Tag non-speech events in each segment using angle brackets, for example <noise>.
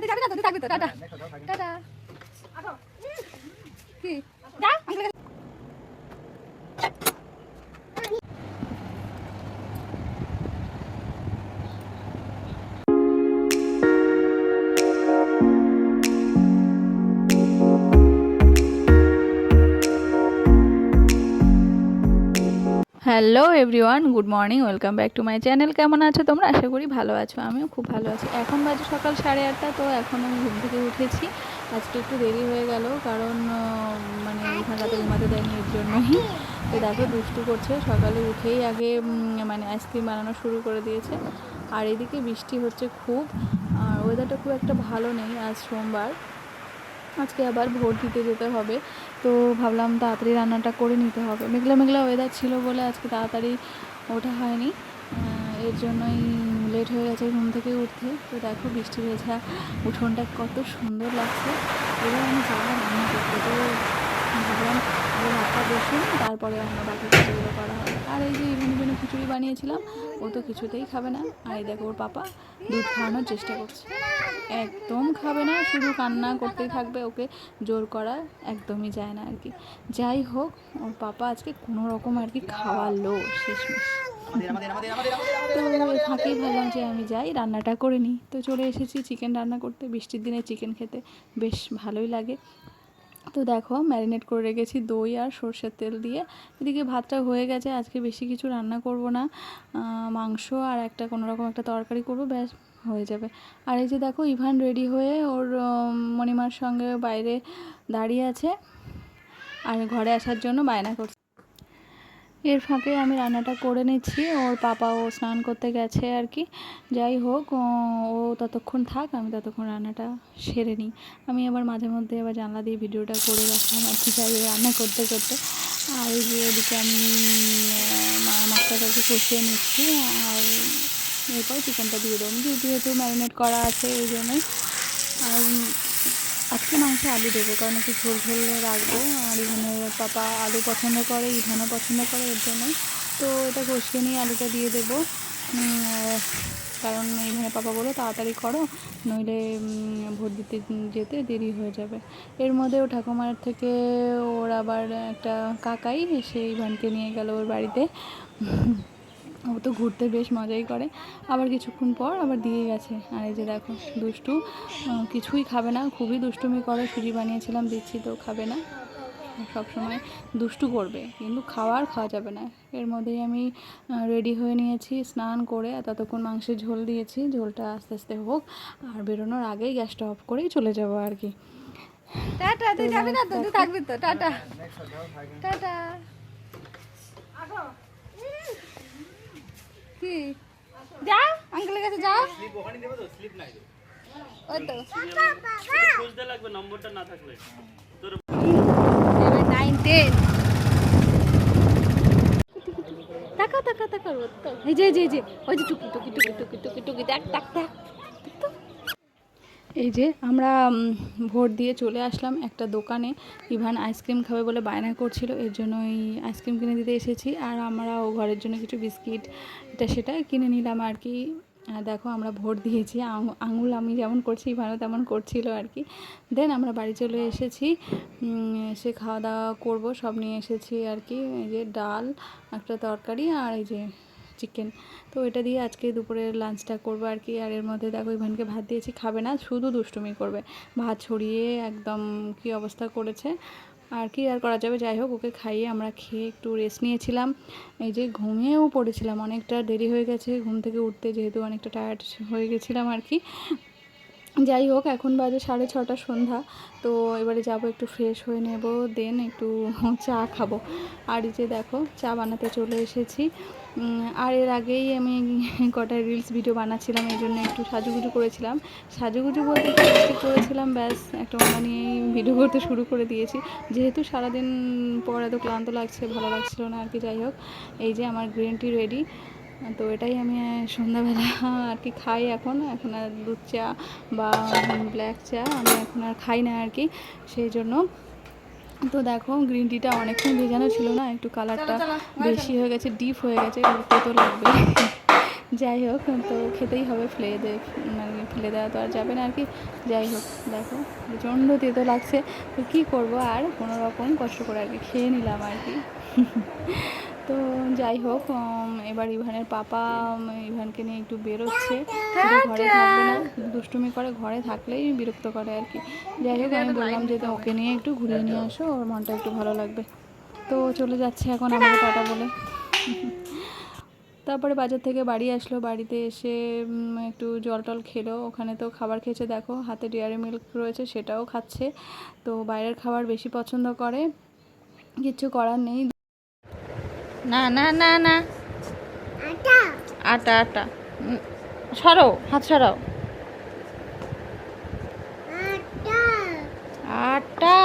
তুই যাবি না তো? তুই থাকবি তো? টাটা। টাটা। কি? যা। Hello everyone, good morning, welcome back to my channel. কেমন আছো তোমরা? আশা করি ভালো আছো, আমিও খুব ভালো আছি। এখন বাজে সকাল সাড়ে আটটা, তো এখন আমি ঘুম থেকে উঠেছি। আজকে একটু দেরি হয়ে গেল, কারণ মানে রাতে ঘুমাতে দেয়নি, এর জন্যই তো দেখো, দুষ্টু করছে। সকালে উঠেই আগে মানে আইসক্রিম বানানো শুরু করে দিয়েছে। আর এদিকে বৃষ্টি হচ্ছে খুব। আর ওয়েদারটা খুব একটা ভালো নেই আজ সোমবার। আজকে আবার ভোট দিতে যেতে হবে। তো ভাবলাম তাড়াতাড়ি রান্নাটা করে নিতে হবে। মেঘলা মেঘলা ওয়েদার ছিল বলে আজকে তাড়াতাড়ি ওঠা হয়নি। এর জন্যই লেট হয়ে গেছে ঘুম থেকে উঠতে। তো দেখো বৃষ্টি ভেজা উঠোনটা কত সুন্দর লাগছে। এবার আমি যাব রান্না করতে। তো ভাবলাম ভাতটা বসুন তারপরে অন্য বাকি কিছুগুলো করা হবে। আর এই যে ইভিনি ইভিনি খিচুড়ি বানিয়েছিলাম, ও তো কিছুতেই খাবে না। আর এই দেখো ওর পাপা দুধ খাওয়ানোর চেষ্টা করছে। একদম খাবে না, শুধু কান্না করতেই থাকবে, ওকে জোর করা একদমই যায় না আর কি যাই হোক, ওর পাপা আজকে কোনো রকম আর কি খাওয়ালো, শেষমেশ। তো ফাঁকেই ভাবলাম যে আমি যাই, রান্নাটা করে নিই। তো চলে এসেছি চিকেন রান্না করতে, বৃষ্টির দিনে চিকেন খেতে বেশ ভালোই লাগে। তো দেখো, ম্যারিনেট করে রেখেছি দই আর সর্ষের তেল দিয়ে। এদিকে ভাতটা হয়ে গেছে, আজকে বেশি কিছু রান্না করব না। মাংস আর একটা কোনো রকম একটা তরকারি করব, ব্যাস। হয়ে যাবে। আর এই যে দেখো, ইভান রেডি হয়ে ওর মণিমার সঙ্গে বাইরে দাঁড়িয়ে আছে আর ঘরে আসার জন্য বায়না করছে। এর ফাঁকে আমি রান্নাটা করে নিচ্ছি। ওর পাপা ও স্নান করতে গেছে আর কি। যাই হোক, ও ততক্ষণ থাক, আমি ততক্ষণ রান্নাটা সেরে নিই। আমি আবার মাঝে মধ্যে আবার জানলা দিয়ে ভিডিওটা করে রাখলাম আর কি, যাই রান্না করতে করতে। আর এই যে এদিকে আমি মা মশলাটাকে কষিয়ে নিচ্ছি আর এরপর চিকেনটা দিয়ে দেবো। যেহেতু ম্যারিনেট করা আছে, এই জন্যই। আর আজকে মাংস আলু দেবো, কারণ একটু ঝোল ঝোল রাখব। আর ইভানের পাপা আলু পছন্দ করে ইভানও পছন্দ করে, এর জন্যই। তো এটা কষিয়ে নিয়ে আলুটা দিয়ে দেবো। কারণ ইভানের পাপা বলো তাড়াতাড়ি করো, নইলে ভোট দিতে যেতে দেরি হয়ে যাবে। এর মধ্যে ও ঠাকুমার থেকে ওর আবার একটা কাকাই, সেই ভানকে নিয়ে গেল ওর বাড়িতে। ও তো ঘুরতে বেশ মজাই করে। আবার কিছুক্ষণ পর আবার দিয়ে গেছে। আর এই যে দেখো দুষ্টু কিছুই খাবে না। খুবই দুষ্টুমি করে সুজি বানিয়েছিলাম দিচ্ছি তো খাবে না। সবসময় দুষ্টু করবে কিন্তু খাওয়ার খাওয়া যাবে না। এর মধ্যেই আমি রেডি হয়ে নিয়েছি স্নান করে ততক্ষণ মাংসের ঝোল দিয়েছি। ঝোলটা আস্তে আস্তে হোক আর বেরোনোর আগেই গ্যাসটা অফ করেই চলে যাব আর কি। টাটা তুই যাবি না তো? তুই থাকবি তো? টাটা। টাটা। কি? যা আঙ্কেলের কাছে যা। স্লিপ ওখানে দেবে তো স্লিপ নাই ওই তো। খুঁজতে লাগবে নম্বরটা না থাকলে। তোর নাইন টেন টাকা টাকা তাকাও রোদ তো এই যে যে যে। ওই যে টুকি টুকি টুকি টুকি টুকি টুকি দেখ দেখ দেখ। এই যে আমরা ভোট দিয়ে চলে আসলাম একটা দোকানে। ইভান আইসক্রিম খাবে বলে বায়না করছিল, এর জন্য ওই আইসক্রিম কিনে দিতে এসেছি। আর আমরাও ঘরের জন্য কিছু বিস্কিট, এটা সেটা কিনে নিলাম আর কি। দেখো আমরা ভোট দিয়েছি আঙুল আমি যেমন করছি, ইভানও তেমন করছিল আর কি। দেন আমরা বাড়ি চলে এসেছি এসে খাওয়া দাওয়া করব, সব নিয়ে এসেছি আর কি। এই যে ডাল, একটা তরকারি আর এই যে চিকেন তো এটা দিয়ে আজকে দুপুরের লাঞ্চটা করব আর কি। আর এর মধ্যে দেখো, ইভানকে ভাত দিয়েছি, খাবে না, শুধু দুষ্টুমি করবে। ভাত ছড়িয়ে একদম কি অবস্থা করেছে? আর কি আর করা যাবে? যাই হোক, ওকে খাইয়ে আমরা খেয়ে একটু রেস্ট নিয়েছিলাম। এই যে ঘুমিয়েও পড়েছিলাম, অনেকটা দেরি হয়ে গেছে। ঘুম থেকে উঠতে যেহেতু অনেকটা টায়ার্ড হয়ে গেছিলাম আর কি। যাই হোক, এখন বাজে সাড়ে ছটা সন্ধ্যা। তো এবারে যাব একটু ফ্রেশ হয়ে নেব দেন একটু <laughs> চা খাব। আর যে দেখো, চা বানাতে চলে এসেছি। আর এর আগেই আমি <laughs> কটা রিলস ভিডিও বানাচ্ছিলাম, এই জন্য একটু সাজুগুজু করেছিলাম। সাজুগুজু বলতে করেছিলাম? ব্যাস, একটা ওনা নিয়েই ভিডিও করতে শুরু করে দিয়েছি। যেহেতু সারাদিন পর এত ক্লান্ত লাগছে, ভালো লাগছিল না আর কি, যাই হোক। এই যে আমার গ্রিন টি রেডি তো এটাই আমি সন্ধ্যাবেলা আর কি খাই এখন। এখন আর দুধ চা বা ব্ল্যাক চা আমি এখন আর খাই না আর কি সেই জন্য। তো দেখো গ্রিন টিটা অনেকক্ষণ ভেজানো ছিল না একটু কালারটা বেশি হয়ে গেছে ডিপ হয়ে গেছে তো লাগবে। যাই হোক তো খেতেই হবে ফেলে দে মানে ফেলে দেওয়া তো আর যাবে না আর কি। যাই হোক দেখো প্রচণ্ড তেতো লাগছে। তো কী করব আর কোনো রকম কষ্ট করে আর কি খেয়ে নিলাম আর কি। তো যাই হোক এবার ইভানের পাপা ইভানকে নিয়ে একটু বেরোচ্ছে। শুধু ঘরে থাকবে না। দুষ্টুমি করে ঘরে থাকলেই বিরক্ত করে আর কি। যাই হোক আমি বললাম যে ওকে নিয়ে একটু ঘুরিয়ে নিয়ে আসো ওর মনটা একটু ভালো লাগবে। তো চলে যাচ্ছে এখন আমাকে টাটা বলে। তারপরে বাজার থেকে বাড়ি আসলো। বাড়িতে এসে একটু জল টল খেলো। ওখানে তো খাবার খেয়েছে দেখো হাতে ডেয়ারি মিল্ক রয়েছে সেটাও খাচ্ছে। তো বাইরের খাবার বেশি পছন্দ করে। কিচ্ছু করার নেই। না না না না। আটা। আটা সরাও হাত সরাও। আটা।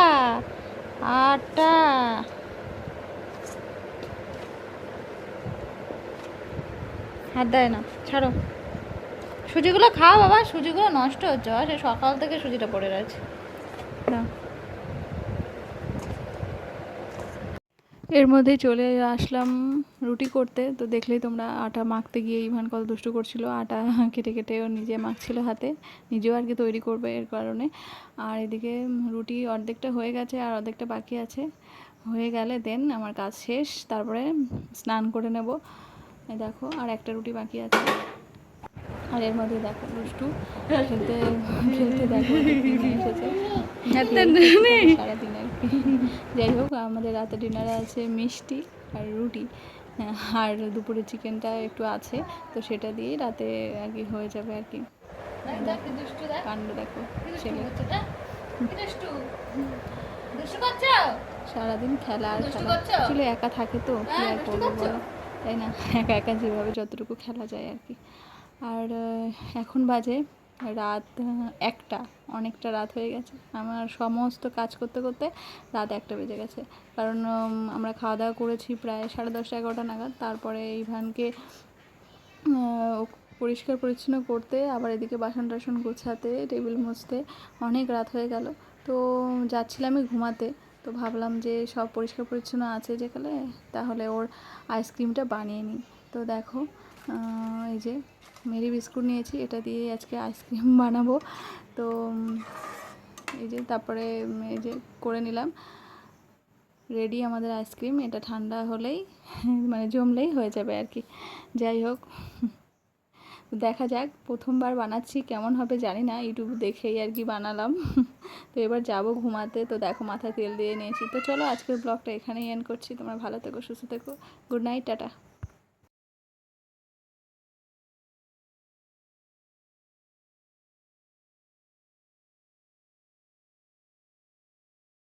আটা হাত দেয় না ছাড়ো। সুজিগুলো খাও বাবা সুজিগুলো নষ্ট হচ্ছে। সকাল থেকে সুজিটা পড়ে রয়েছে। দাও। এর মধ্যে চলে আসলাম রুটি করতে। তো দেখলেই তোমরা আটা মাখতে গিয়ে ইভান কত দুষ্টু করছিল। আটা কেটে কেটে ও নিজে মাখছিল হাতে। নিজেও আর কি তৈরি করবে এর কারণে। আর এদিকে রুটি অর্ধেকটা হয়ে গেছে আর অর্ধেকটা বাকি আছে। হয়ে গেলে দেন আমার কাজ শেষ। তারপরে স্নান করে নেব। দেখো আর একটা রুটি বাকি আছে। আর এর মধ্যে দেখো দুষ্টু খেলতে খেলতে দেখো এসেছে। সারাদিন যাই হোক আমাদের রাতে ডিনারে আছে মিষ্টি আর রুটি আর দুপুরে চিকেনটা একটু আছে তো সেটা দিয়ে রাতে আর কি হয়ে যাবে আর কি। কাণ্ড দেখো ছেলে। সারাদিন খেলা আর খেলা। ছিল একা থাকে তো কি আর করব বলো? তাই না? একা একা যেভাবে যতটুকু খেলা যায় আর কি। আর এখন বাজে রাত, একটা, অনেকটা রাত হয়ে গেছে। আমার সমস্ত কাজ করতে করতে রাত একটা বেজে গেছে। কারণ আমরা খাওয়া দাওয়া করেছি প্রায় সাড়ে দশটা, এগারোটা নাগাদ। তারপরে ইভানকে পরিষ্কার পরিচ্ছন্ন করতে, আবার এদিকে বাসন টাসন গোছাতে, টেবিল মুছতে অনেক রাত হয়ে গেল। তো যাচ্ছিলামই ঘুমাতে। তো ভাবলাম যে সব পরিষ্কার পরিচ্ছন্ন আছে যেখানে, তাহলে ওর আইসক্রিমটা বানিয়ে নিই। তো দেখো এই যে মেরি বিস্কুট নিয়েছি, এটা দিয়ে আজকে আইসক্রিম বানাবো। তো এই যে, তারপরে এই যে, করে নিলাম। রেডি আমাদের আইসক্রিম, এটা ঠান্ডা হলেই মানে জমলেই হয়ে যাবে আর কি। যাই হোক, দেখা যাক, প্রথমবার বানাচ্ছি, কেমন হবে জানি না, ইউটিউব দেখেই আর কি বানালাম। তো এবার যাব ঘুমাতে, তো দেখো মাথায় তেল দিয়ে নিয়েছি। তো চলো আজকের ব্লগটা এখানেই এন্ড করছি, তোমরা ভালো থেকো, সুস্থ থেকো গুড নাইট টাটা।